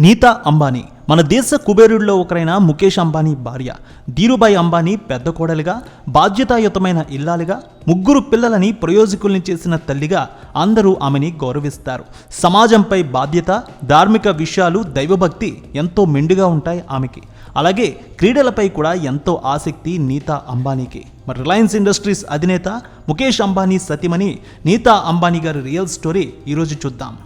నీతా అంబానీ. మన దేశ కుబేరుల్లో ఒకరైన ముఖేష్ అంబానీ భార్య. ధీరుభాయ్ అంబానీ పెద్ద కోడలిగా బాధ్యతాయుతమైన ఇల్లాలుగా ముగ్గురు పిల్లలని ప్రయోజకుల్ని చేసిన తల్లిగా అందరూ ఆమెని గౌరవిస్తారు. సమాజంపై బాధ్యత ధార్మిక విషయాలు దైవభక్తి ఎంతో మెండుగా ఉంటాయి ఆమెకి. అలాగే క్రీడలపై కూడా ఎంతో ఆసక్తి నీతా అంబానీకి. మరి రిలయన్స్ ఇండస్ట్రీస్ అధినేత ముఖేష్ అంబానీ సతీమణి నీతా అంబానీ గారి రియల్ స్టోరీ ఈరోజు చూద్దాం.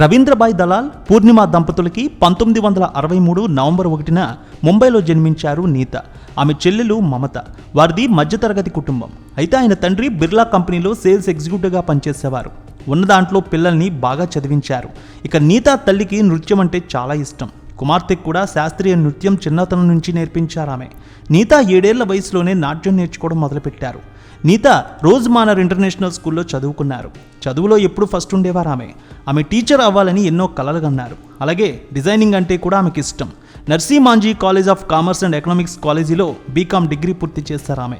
రవీంద్రబాయ్ దలాల్ పూర్ణిమ దంపతులకి పంతొమ్మిది వందల అరవై మూడు నవంబర్ ఒకటిన ముంబైలో జన్మించారు నీత. ఆమె చెల్లెలు మమత. వారిది మధ్యతరగతి కుటుంబం. అయితే ఆయన తండ్రి బిర్లా కంపెనీలో సేల్స్ ఎగ్జిక్యూటివ్గా పనిచేసేవారు. ఉన్న దాంట్లో పిల్లల్ని బాగా చదివించారు. ఇక నీత తల్లికి నృత్యం అంటే చాలా ఇష్టం. కుమార్తెకు కూడా శాస్త్రీయ నృత్యం చిన్నతనం నుంచి నేర్పించారు ఆమె నీత ఏడేళ్ళ వయసులోనే నాట్యం నేర్చుకోవడం మొదలుపెట్టారు. నీత రోజ్ మానర్ ఇంటర్నేషనల్ స్కూల్లో చదువుకున్నారు. చదువులో ఎప్పుడు ఫస్ట్ ఉండేవారు ఆమె. ఆమె టీచర్ అవ్వాలని ఎన్నో కలలు కన్నారు. అలాగే డిజైనింగ్ అంటే కూడా ఆమెకి ఇష్టం. Narsee Monjee college of commerce and economics కాలేజీలో బీకామ్ డిగ్రీ పూర్తి చేస్తారు ఆమె.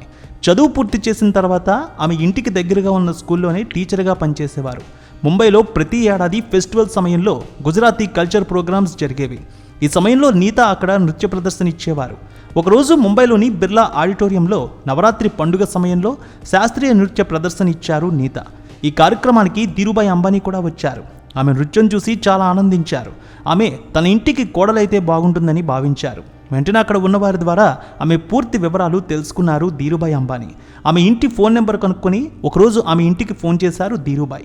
చదువు పూర్తి చేసిన తర్వాత ఆమె ఇంటికి దగ్గరగా ఉన్న స్కూల్లోనే టీచర్గా పనిచేసేవారు. ముంబైలో ప్రతి ఏడాది ఫెస్టివల్ సమయంలో గుజరాతీ కల్చర్ ప్రోగ్రామ్స్ జరిగేవి. ఈ సమయంలో నీత అక్కడ నృత్య ప్రదర్శన ఇచ్చేవారు. ఒకరోజు ముంబైలోని బిర్లా ఆడిటోరియంలో నవరాత్రి పండుగ సమయంలో శాస్త్రీయ నృత్య ప్రదర్శన ఇచ్చారు నీత. ఈ కార్యక్రమానికి ధీరుభాయ్ అంబానీ కూడా వచ్చారు. ఆమె నృత్యం చూసి చాలా ఆనందించారు. ఆమె తన ఇంటికి కోడలైతే బాగుంటుందని భావించారు. వెంటనే అక్కడ ఉన్నవారి ద్వారా ఆమె పూర్తి వివరాలు తెలుసుకున్నారు ధీరుభాయ్ అంబానీ. ఆమె ఇంటి ఫోన్ నెంబర్ కనుక్కొని ఒకరోజు ఆమె ఇంటికి ఫోన్ చేశారు ధీరుభాయ్.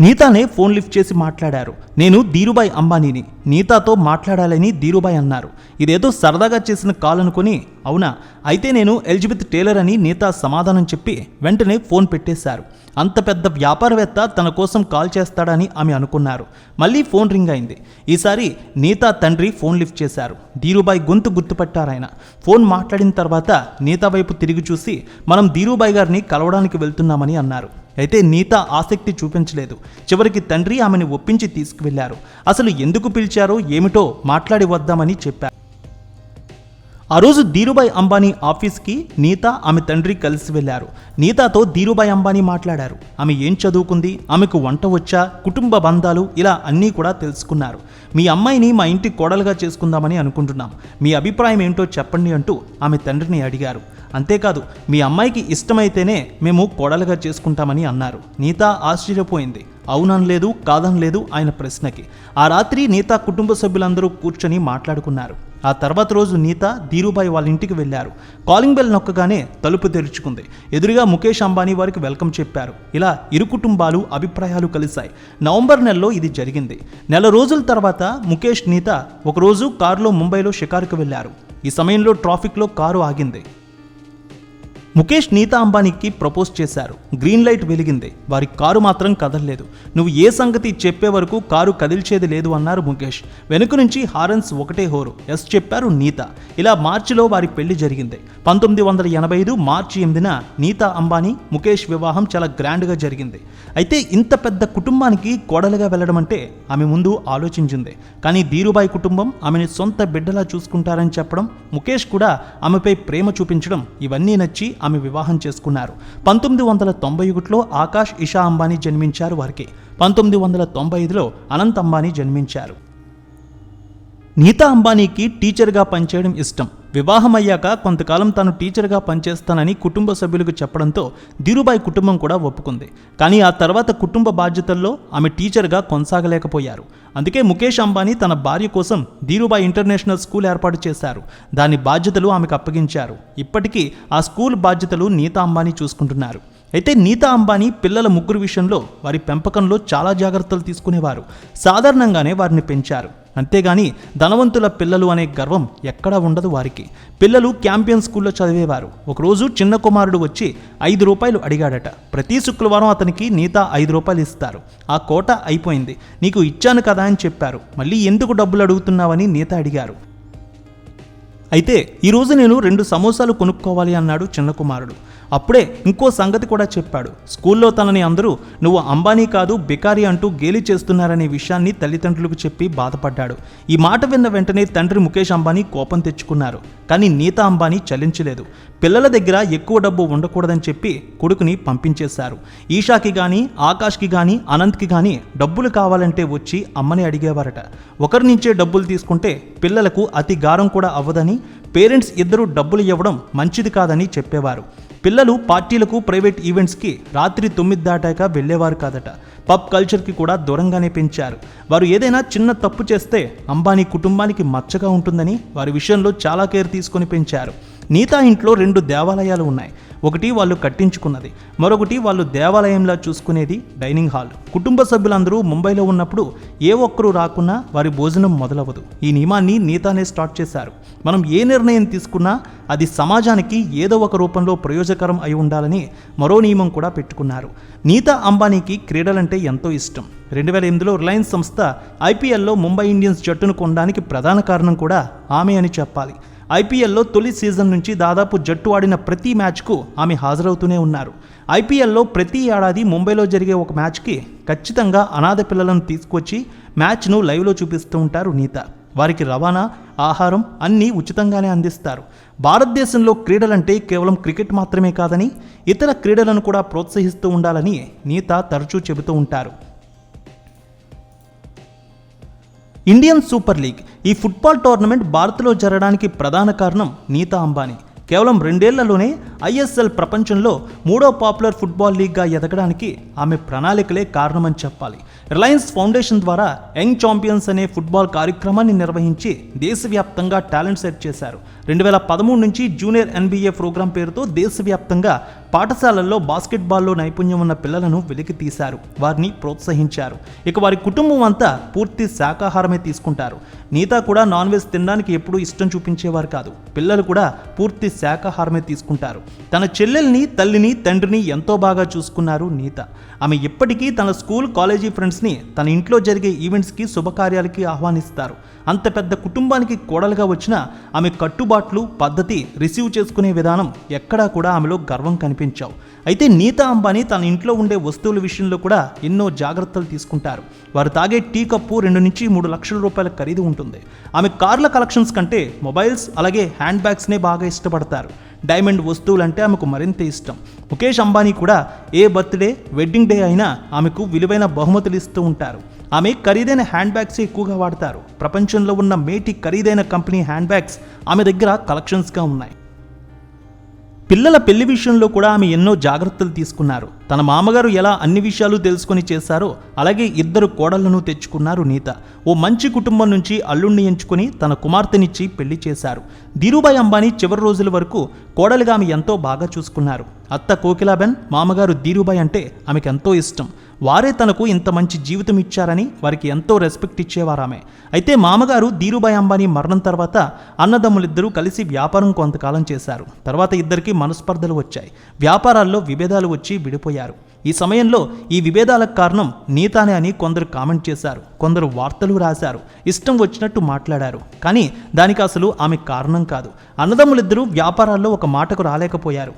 నీతానే ఫోన్ లిఫ్ట్ చేసి మాట్లాడారు. నేను ధీరుబాయ్ అంబానీని. నీతాతో మాట్లాడాలని ధీరుబాయ్ అన్నారు. ఇదేదో సరదాగా చేసిన కాల్ అనుకుని అవునా? అయితే నేను ఎలిజబెత్ టేలర్ అని నీతా సమాధానం చెప్పి వెంటనే ఫోన్ పెట్టేశారు. అంత పెద్ద వ్యాపారవేత్త తన కోసం కాల్ చేస్తాడని ఆమె అనుకున్నారు. మళ్ళీ ఫోన్ రింగ్ అయింది. ఈసారి నీతా తండ్రి ఫోన్ లిఫ్ట్ చేశారు. ధీరుబాయ్ గొంతు గుర్తుపట్టారాయన ఫోన్ మాట్లాడిన తర్వాత నీతా వైపు తిరిగి చూసి మనం ధీరుబాయ్ గారిని కలవడానికి వెళ్తున్నామని అన్నారు. అయితే నీత ఆసక్తి చూపించలేదు. చివరికి తండ్రి ఆమెను ఒప్పించి తీసుకువెళ్ళారు అసలు ఎందుకు పిలిచారో ఏమిటో మాట్లాడి వద్దామని చెప్పారు. ఆ రోజు ధీరుభాయ్ అంబానీ ఆఫీస్కి నీత ఆమె తండ్రి కలిసి వెళ్ళారు నీతాతో ధీరుభాయ్ అంబానీ మాట్లాడారు. ఆమె ఏం చదువుకుంది? ఆమెకు వంట వచ్చా? కుటుంబ బంధాలు? ఇలా అన్నీ కూడా తెలుసుకున్నారు. మీ అమ్మాయిని మా ఇంటి కోడలుగా చేసుకుందామని అనుకుంటున్నాం. మీ అభిప్రాయం ఏంటో చెప్పండి అంటూ ఆమె తండ్రిని అడిగారు. అంతేకాదు మీ అమ్మాయికి ఇష్టమైతేనే మేము కోడలుగా చేసుకుంటామని అన్నారు. నీత ఆశ్చర్యపోయింది. అవుననలేదు కాదనలేదు ఆయన ప్రశ్నకి. ఆ రాత్రి నీత కుటుంబ సభ్యులందరూ కూర్చొని మాట్లాడుకున్నారు. ఆ తర్వాత రోజు నీత ధీరుబాయ్ వాళ్ళ ఇంటికి వెళ్ళారు. కాలింగ్ బెల్ నొక్కగానే తలుపు తెరుచుకుంది. ఎదురుగా ముఖేష్ అంబానీ వారికి వెల్కమ్ చెప్పారు. ఇలా ఇరు కుటుంబాలు అభిప్రాయాలు కలిశాయి. నవంబర్ నెలలో ఇది జరిగింది. నెల రోజుల తర్వాత ముఖేష్ నీత ఒకరోజు కారులో ముంబైలో షికారుకు వెళ్ళారు. ఈ సమయంలో ట్రాఫిక్లో కారు ఆగింది. ముఖేష్ నీతా అంబానీకి ప్రపోజ్ చేశారు. గ్రీన్ లైట్ వెలిగింది. వారి కారు మాత్రం కదలలేదు. నువ్వు ఏ సంగతి చెప్పే వరకు కారు కదిల్చేది లేదు అన్నారు ముఖేష్. వెనుక నుంచి హారన్స్ ఒకటే హోరు. ఎస్ చెప్పారు నీత. ఇలా మార్చిలో వారి పెళ్ళి జరిగింది. పంతొమ్మిది వందల ఎనభై ఐదు మార్చి ఎనిమిదిన నీతా అంబానీ ముఖేష్ వివాహం చాలా గ్రాండ్గా జరిగింది. అయితే ఇంత పెద్ద కుటుంబానికి కోడలుగా వెళ్ళడం అంటే ఆమె ముందు ఆలోచించింది. కానీ ధీరుబాయి కుటుంబం ఆమెని సొంత బిడ్డలా చూసుకుంటారని చెప్పడం ముఖేష్ కూడా ఆమెపై ప్రేమ చూపించడం ఇవన్నీ నచ్చి ఆమె వివాహం చేసుకున్నారు. పంతొమ్మిది వందల తొంభై ఒకటిలో ఆకాష్ ఇషా అంబానీ జన్మించారు వారికి. పంతొమ్మిది వందల తొంభై ఐదులో అనంత్ అంబానీ జన్మించారు. నీతా అంబానీకి టీచర్గా పనిచేయడం ఇష్టం. వివాహం అయ్యాక కొంతకాలం తాను టీచర్గా పనిచేస్తానని కుటుంబ సభ్యులకు చెప్పడంతో ధీరుబాయి కుటుంబం కూడా ఒప్పుకుంది. కానీ ఆ తర్వాత కుటుంబ బాధ్యతల్లో ఆమె టీచర్గా కొనసాగలేకపోయారు. అందుకే ముఖేష్ అంబానీ తన భార్య కోసం ధీరుబాయి ఇంటర్నేషనల్ స్కూల్ ఏర్పాటు చేశారు. దాని బాధ్యతలు ఆమెకు అప్పగించారు. ఇప్పటికీ ఆ స్కూల్ బాధ్యతలు నీతా అంబానీ చూసుకుంటున్నారు. అయితే నీతా అంబానీ పిల్లల ముగ్గురు విషయంలో వారి పెంపకంలో చాలా జాగ్రత్తలు తీసుకునేవారు. సాధారణంగానే వారిని పెంచారు. అంతేగాని ధనవంతుల పిల్లలు అనే గర్వం ఎక్కడా ఉండదు వారికి. పిల్లలు క్యాంపియన్ స్కూల్లో చదివేవారు. ఒకరోజు చిన్న కుమారుడు వచ్చి ఐదు రూపాయలు అడిగాడట. ప్రతి శుక్రవారం అతనికి నీతా ఐదు రూపాయలు ఇస్తారు. ఆ కోట అయిపోయింది. నీకు ఇచ్చాను కదా అని చెప్పారు. మళ్ళీ ఎందుకు డబ్బులు అడుగుతున్నావని నీత అడిగారు. అయితే ఈరోజు నేను రెండు సమోసాలు కొనుక్కోవాలి అన్నాడు చిన్న కుమారుడు. అప్పుడే ఇంకో సంగతి కూడా చెప్పాడు. స్కూల్లో తనని అందరూ నువ్వు అంబానీ కాదు బికారి అంటూ గేలి చేస్తున్నారనే విషయాన్ని తల్లిదండ్రులకు చెప్పి బాధపడ్డాడు. ఈ మాట విన్న వెంటనే తండ్రి ముఖేష్ అంబానీ కోపం తెచ్చుకున్నారు. కానీ నీతా అంబానీ చలించలేదు. పిల్లల దగ్గర ఎక్కువ డబ్బు ఉండకూడదని చెప్పి కొడుకుని పంపించేశారు. ఈషాకి కానీ ఆకాష్కి కానీ అనంత్కి కానీ డబ్బులు కావాలంటే వచ్చి అమ్మని అడిగేవారట. ఒకరి నుంచే డబ్బులు తీసుకుంటే పిల్లలకు అతి గారం కూడా అవ్వదని పేరెంట్స్ ఇద్దరు డబ్బులు ఇవ్వడం మంచిది కాదని చెప్పేవారు. పిల్లలు పార్టీలకు ప్రైవేట్ ఈవెంట్స్కి రాత్రి తొమ్మిది దాటాక వెళ్ళేవారు కాదట. పబ్ కల్చర్కి కూడా దూరంగానే పెంచారు. వారు ఏదైనా చిన్న తప్పు చేస్తే అంబానీ కుటుంబానికి మచ్చగా ఉంటుందని వారి విషయంలో చాలా కేర్ తీసుకొని పెంచారు. నీతా ఇంట్లో రెండు దేవాలయాలు ఉన్నాయి. ఒకటి వాళ్ళు కట్టించుకున్నది మరొకటి వాళ్ళు దేవాలయంలా చూసుకునేది డైనింగ్ హాల్. కుటుంబ సభ్యులందరూ ముంబైలో ఉన్నప్పుడు ఏ ఒక్కరూ రాకున్నా వారి భోజనం మొదలవదు ఈ నియమాన్ని నీతానే స్టార్ట్ చేశారు. మనం ఏ నిర్ణయం తీసుకున్నా అది సమాజానికి ఏదో ఒక రూపంలో ప్రయోజకరం అయి ఉండాలని మరో నియమం కూడా పెట్టుకున్నారు. నీతా అంబానీకి క్రీడలంటే ఎంతో ఇష్టం. రెండు వేల ఎనిమిదిలో రిలయన్స్ సంస్థ ఐపీఎల్లో ముంబై ఇండియన్స్ జట్టును కొనడానికి ప్రధాన కారణం కూడా ఆమె అని చెప్పాలి. ఐపీఎల్లో తొలి సీజన్ నుంచి దాదాపు జట్టు ఆడిన ప్రతి మ్యాచ్కు ఆమె హాజరవుతూనే ఉన్నారు. ఐపీఎల్లో ప్రతి ఏడాది ముంబైలో జరిగే ఒక మ్యాచ్కి ఖచ్చితంగా అనాథ పిల్లలను తీసుకొచ్చి మ్యాచ్ను లైవ్లో చూపిస్తూ ఉంటారు నీత. వారికి రవాణా ఆహారం అన్నీ ఉచితంగానే అందిస్తారు. భారతదేశంలో క్రీడలంటే కేవలం క్రికెట్ మాత్రమే కాదని ఇతర క్రీడలను కూడా ప్రోత్సహిస్తూ ఉండాలని నీత తరచూ చెబుతూ ఉంటారు. ఇండియన్ సూపర్ లీగ్ ఈ ఫుట్బాల్ టోర్నమెంట్ భారత్లో జరగడానికి ప్రధాన కారణం నీతా అంబానీ. కేవలం రెండేళ్ళలోనే ఐఎస్ఎల్ ప్రపంచంలో మూడో పాపులర్ ఫుట్బాల్ లీగ్గా ఎదగడానికి ఆమె ప్రణాళికలే కారణమని చెప్పాలి. రిలయన్స్ ఫౌండేషన్ ద్వారా యంగ్ ఛాంపియన్స్ అనే ఫుట్బాల్ కార్యక్రమాన్ని నిర్వహించి దేశవ్యాప్తంగా టాలెంట్ సెర్చ్ చేశారు. రెండు వేల పదమూడు నుంచి జూనియర్ ఎన్బిఏ ప్రోగ్రాం పేరుతో దేశవ్యాప్తంగా పాఠశాలల్లో బాస్కెట్బాల్లో నైపుణ్యం ఉన్న పిల్లలను వెలికి తీశారు. వారిని ప్రోత్సహించారు. ఇక వారి కుటుంబం అంతా పూర్తి శాకాహారమే తీసుకుంటారు. నీతా కూడా నాన్ వెజ్ తినడానికి ఎప్పుడూ ఇష్టం చూపించేవారు కాదు. పిల్లలు కూడా పూర్తి శాకాహారమే తీసుకుంటారు. తన చెల్లెల్ని తల్లిని తండ్రిని ఎంతో బాగా చూసుకున్నారు నీత. ఆమె ఇప్పటికీ తన స్కూల్ కాలేజీ ఫ్రెండ్స్ని తన ఇంట్లో జరిగే ఈవెంట్స్కి శుభకార్యాలకి ఆహ్వానిస్తారు. అంత పెద్ద కుటుంబానికి కోడలుగా వచ్చిన ఆమె కట్టుబాట్లు పద్ధతి రిసీవ్ చేసుకునే విధానం ఎక్కడా కూడా ఆమెలో గర్వం కనిపించావు. అయితే నీతా అంబానీ తన ఇంట్లో ఉండే వస్తువుల విషయంలో కూడా ఎన్నో జాగ్రత్తలు తీసుకుంటారు. వారు తాగే టీ కప్పు రెండు నుంచి మూడు లక్షల రూపాయల ఖరీదు ఉంటుంది. ఆమె కార్ల కలెక్షన్స్ కంటే మొబైల్స్ అలాగే హ్యాండ్ బ్యాగ్స్నే బాగా ఇష్టపడతారు. డైమండ్ వస్తువులంటే ఆమెకు మరింత ఇష్టం. ముఖేష్ అంబానీ కూడా ఏ బర్త్డే వెడ్డింగ్ డే అయినా ఆమెకు విలువైన బహుమతులు ఇస్తూ ఉంటారు. ఆమె ఖరీదైన హ్యాండ్ బ్యాగ్స్ ఎక్కువగా వాడతారు. ప్రపంచంలో ఉన్న మేటి ఖరీదైన కంపెనీ హ్యాండ్ బ్యాగ్స్ ఆమె దగ్గర కలెక్షన్స్గా ఉన్నాయి. పిల్లల పెళ్ళి విషయంలో కూడా ఆమె ఎన్నో జాగ్రత్తలు తీసుకున్నారు. తన మామగారు ఎలా అన్ని విషయాలు తెలుసుకొని చేశారో అలాగే ఇద్దరు కోడళ్ళను తెచ్చుకున్నారు నీత. ఓ మంచి కుటుంబం నుంచి అల్లుణ్ణి ఎంచుకుని తన కుమార్తెనిచ్చి పెళ్ళి చేశారు. ధీరుభాయ్ అంబానీ చివరి రోజుల వరకు కోడలుగా ఆమె ఎంతో బాగా చూసుకున్నారు. అత్త కోకిలాబెన్ మామగారు ధీరుభాయ్ అంటే ఆమెకు ఎంతో ఇష్టం. వారే తనకు ఇంత మంచి జీవితం ఇచ్చారని వారికి ఎంతో రెస్పెక్ట్ ఇచ్చేవారు ఆమె అయితే మామగారు ధీరుభాయ్ అంబానీ మరణం తర్వాత అన్నదమ్ములిద్దరూ కలిసి వ్యాపారం కొంతకాలం చేశారు. తర్వాత ఇద్దరికి మనస్పర్ధలు వచ్చాయి. వ్యాపారాల్లో విభేదాలు వచ్చి విడిపోయారు. ఈ సమయంలో ఈ విభేదాలకు కారణం నీతానే అని కొందరు కామెంట్ చేశారు. కొందరు వార్తలు రాశారు. ఇష్టం వచ్చినట్టు మాట్లాడారు. కానీ దానికి అసలు ఆమె కారణం కాదు. అన్నదమ్ములిద్దరూ వ్యాపారాల్లో ఒక మాటకు రాలేకపోయారు.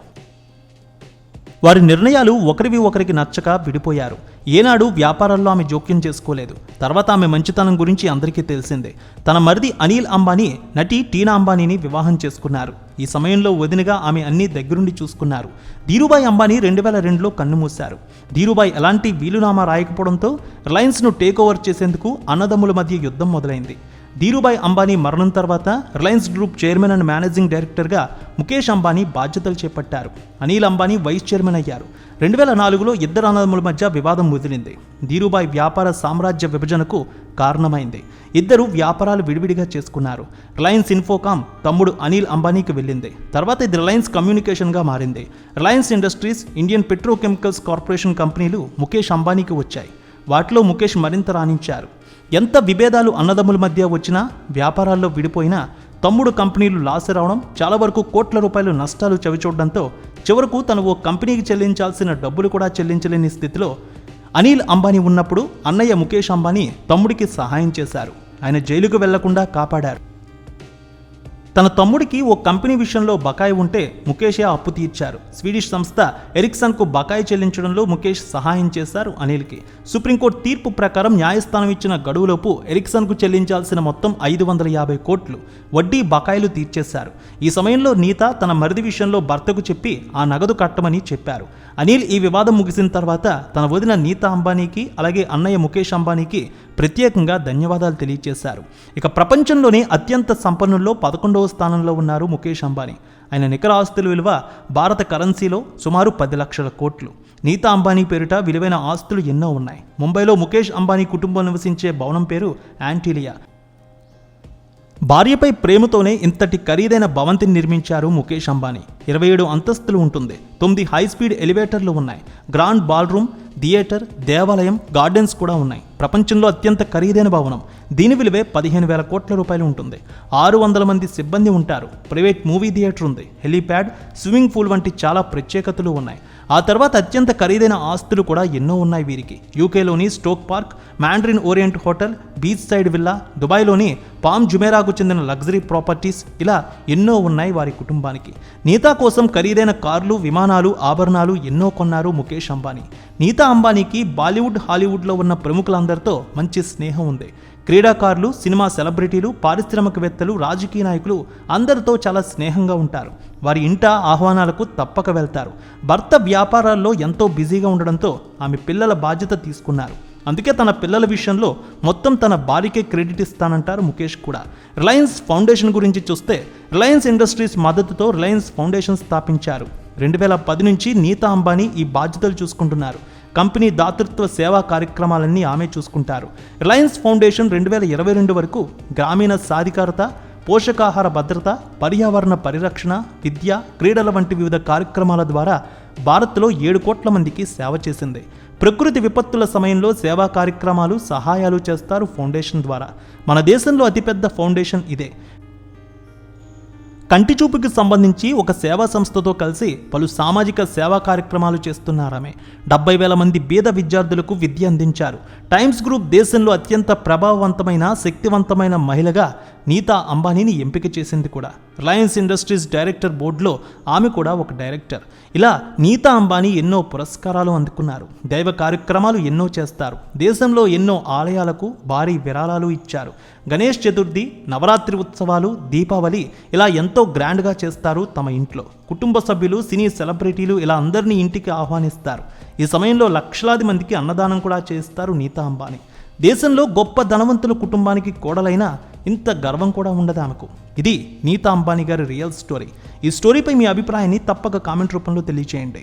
వారి నిర్ణయాలు ఒకరివి ఒకరికి నచ్చక విడిపోయారు. ఏనాడు వ్యాపారాల్లో ఆమె జోక్యం చేసుకోలేదు. తర్వాత ఆమె మంచితనం గురించి అందరికీ తెలిసిందే. తన మరిది అనిల్ అంబానీ నటి టీనా అంబానీని వివాహం చేసుకున్నారు. ఈ సమయంలో వదినగా ఆమె అన్ని దగ్గరుండి చూసుకున్నారు. ధీరుబాయి అంబానీ రెండు వేల రెండులో కన్నుమూశారు. ధీరుభాయ్ ఎలాంటి వీలునామా రాయకపోవడంతో రిలయన్స్ను టేక్ ఓవర్ చేసేందుకు అన్నదమ్ముల మధ్య యుద్ధం మొదలైంది. ధీరుభాయ్ అంబానీ మరణం తర్వాత Reliance group chairman and managing డైరెక్టర్గా ముఖేష్ అంబానీ బాధ్యతలు చేపట్టారు. అనిల్ అంబానీ వైస్ చైర్మన్ అయ్యారు. రెండు వేల నాలుగులో ఇద్దరు అన్నదమ్ముల మధ్య వివాదం ముదిరింది. ధీరుభాయ్ వ్యాపార సామ్రాజ్య విభజనకు కారణమైంది. ఇద్దరు వ్యాపారాలు విడివిడిగా చేసుకున్నారు. రిలయన్స్ ఇన్ఫోకామ్ తమ్ముడు అనిల్ అంబానీకి వెళ్ళింది. తర్వాత ఇది రిలయన్స్ కమ్యూనికేషన్గా మారింది. Reliance industries Indian petrochemicals corporation కంపెనీలు ముఖేష్ అంబానీకి వచ్చాయి. వాటిలో ముఖేష్ మరింత రాణించారు. ఎంత విభేదాలు అన్నదమ్ముల మధ్య వచ్చినా వ్యాపారాల్లో విడిపోయినా తమ్ముడు కంపెనీలు లాస్ రావడం చాలా వరకు కోట్ల రూపాయలు నష్టాలు చవిచూడడంతో చివరకు తను ఓ కంపెనీకి చెల్లించాల్సిన డబ్బులు కూడా చెల్లించలేని స్థితిలో అనిల్ అంబానీ ఉన్నప్పుడు అన్నయ్య ముఖేష్ అంబానీ తమ్ముడికి సహాయం చేశారు. ఆయన జైలుకు వెళ్ళకుండా కాపాడారు. తన తమ్ముడికి ఓ కంపెనీ విషయంలో బకాయి ఉంటే ముఖేషే అప్పు తీర్చారు. స్వీడిష్ సంస్థ ఎరిక్సన్కు బకాయి చెల్లించడంలో ముఖేష్ సహాయం చేశారు అనిల్కి. సుప్రీంకోర్టు తీర్పు ప్రకారం న్యాయస్థానం ఇచ్చిన గడువులోపు ఎరిక్సన్కు చెల్లించాల్సిన మొత్తం ఐదు వందల యాభై కోట్లు వడ్డీ బకాయిలు తీర్చేశారు. ఈ సమయంలో నీత తన మరిది విషయంలో భర్తకు చెప్పి ఆ నగదు కట్టమని చెప్పారు. అనిల్ ఈ వివాదం ముగిసిన తర్వాత తన వదిన నీత అంబానీకి అలాగే అన్నయ్య ముఖేష్ అంబానీకి ప్రత్యేకంగా ధన్యవాదాలు తెలియజేశారు ఇక ప్రపంచంలోనే అత్యంత సంపన్నుల్లో పదకొండవ స్థానంలో ఉన్నారు ముఖేష్ అంబానీ. ఆయన నికర ఆస్తుల విలువ భారత కరెన్సీలో సుమారు పది లక్షల కోట్లు. నీతా అంబానీ పేరిట విలువైన ఆస్తులు ఎన్నో ఉన్నాయి. ముంబైలో ముఖేష్ అంబానీ కుటుంబం నివసించే భవనం పేరు యాంటీలియా. భార్యపై ప్రేమతోనే ఇంతటి ఖరీదైన భవంతిని నిర్మించారు ముఖేష్ అంబానీ. ఇరవై ఏడు అంతస్తులు ఉంటుంది. తొమ్మిది హై స్పీడ్ ఎలివేటర్లు ఉన్నాయి. గ్రాండ్ బాల్రూమ్ థియేటర్ దేవాలయం గార్డెన్స్ కూడా ఉన్నాయి. ప్రపంచంలో అత్యంత ఖరీదైన భవనం. దీని విలువే పదిహేను వేల కోట్ల రూపాయలు ఉంటుంది. ఆరు వందల మంది సిబ్బంది ఉంటారు. ప్రైవేట్ మూవీ థియేటర్ ఉంది. హెలీప్యాడ్ స్విమ్మింగ్ పూల్ వంటి చాలా ప్రత్యేకతలు ఉన్నాయి. ఆ తర్వాత అత్యంత ఖరీదైన ఆస్తులు కూడా ఎన్నో ఉన్నాయి వీరికి. యూకేలోని Stoke Park Mandarin Oriental hotel beach side villa దుబాయ్లోని Palm జుమేరాకు చెందిన లగ్జరీ ప్రాపర్టీస్ ఇలా ఎన్నో ఉన్నాయి వారి కుటుంబానికి. నీతా కోసం ఖరీదైన కార్లు విమానాలు ఆభరణాలు ఎన్నో కొన్నారు ముఖేష్ అంబానీ. నీతా అంబానీకి బాలీవుడ్ హాలీవుడ్లో ఉన్న ప్రముఖులందరితో మంచి స్నేహం ఉంది. క్రీడాకారులు సినిమా సెలబ్రిటీలు పారిశ్రామికవేత్తలు రాజకీయ నాయకులు అందరితో చాలా స్నేహంగా ఉంటారు. వారి ఇంట ఆహ్వానాలకు తప్పక వెళ్తారు. భర్త వ్యాపారాల్లో ఎంతో బిజీగా ఉండడంతో ఆమె పిల్లల బాధ్యత తీసుకున్నారు. అందుకే తన పిల్లల విషయంలో మొత్తం తన భార్యకే క్రెడిట్ ఇస్తానంటారు ముఖేష్ కూడా. రిలయన్స్ ఫౌండేషన్ గురించి చూస్తే రిలయన్స్ ఇండస్ట్రీస్ మద్దతుతో రిలయన్స్ ఫౌండేషన్ స్థాపించారు. రెండు వేల పది నుంచి నీతా అంబానీ ఈ బాధ్యతలు చూసుకుంటున్నారు. కంపెనీ దాతృత్వ సేవా కార్యక్రమాలన్నీ ఆమె చూసుకుంటారు. రిలయన్స్ ఫౌండేషన్ రెండు వేల ఇరవై రెండు వరకు గ్రామీణ సాధికారత పోషకాహార భద్రత పర్యావరణ పరిరక్షణ విద్య క్రీడల వంటి వివిధ కార్యక్రమాల ద్వారా భారత్లో ఏడు కోట్ల మందికి సేవ చేసింది. ప్రకృతి విపత్తుల సమయంలో సేవా కార్యక్రమాలు సహాయాలు చేస్తారు ఫౌండేషన్ ద్వారా. మన దేశంలో అతిపెద్ద ఫౌండేషన్ ఇదే. కంటి చూపుకి సంబంధించి ఒక సేవా సంస్థతో కలిసి పలు సామాజిక సేవా కార్యక్రమాలు చేస్తున్నారామె. డెబ్బై వేల మంది బీద విద్యార్థులకు విద్య అందించారు. టైమ్స్ గ్రూప్ దేశంలో అత్యంత ప్రభావవంతమైన శక్తివంతమైన మహిళగా నీతా అంబానీని ఎంపిక చేసింది కూడా. రిలయన్స్ ఇండస్ట్రీస్ డైరెక్టర్ బోర్డులో ఆమె కూడా ఒక డైరెక్టర్. ఇలా నీతా అంబానీ ఎన్నో పురస్కారాలు అందుకున్నారు. దైవ కార్యక్రమాలు ఎన్నో చేస్తారు. దేశంలో ఎన్నో ఆలయాలకు భారీ విరాళాలు ఇచ్చారు. గణేష్ చతుర్థి నవరాత్రి ఉత్సవాలు దీపావళి ఇలా ఎంతో గ్రాండ్గా చేస్తారు తమ ఇంట్లో. కుటుంబ సభ్యులు సినీ సెలబ్రిటీలు ఇలా అందరినీ ఇంటికి ఆహ్వానిస్తారు. ఈ సమయంలో లక్షలాది మందికి అన్నదానం కూడా చేస్తారు నీతా అంబానీ. దేశంలో గొప్ప ధనవంతుల కుటుంబానికి కోడలైన ఇంత గర్వం కూడా ఉండదు ఆమెకు? ఇది నీతా అంబానీ గారి రియల్ స్టోరీ. ఈ స్టోరీపై మీ అభిప్రాయాన్ని తప్పక కామెంట్ రూపంలో తెలియచేయండి.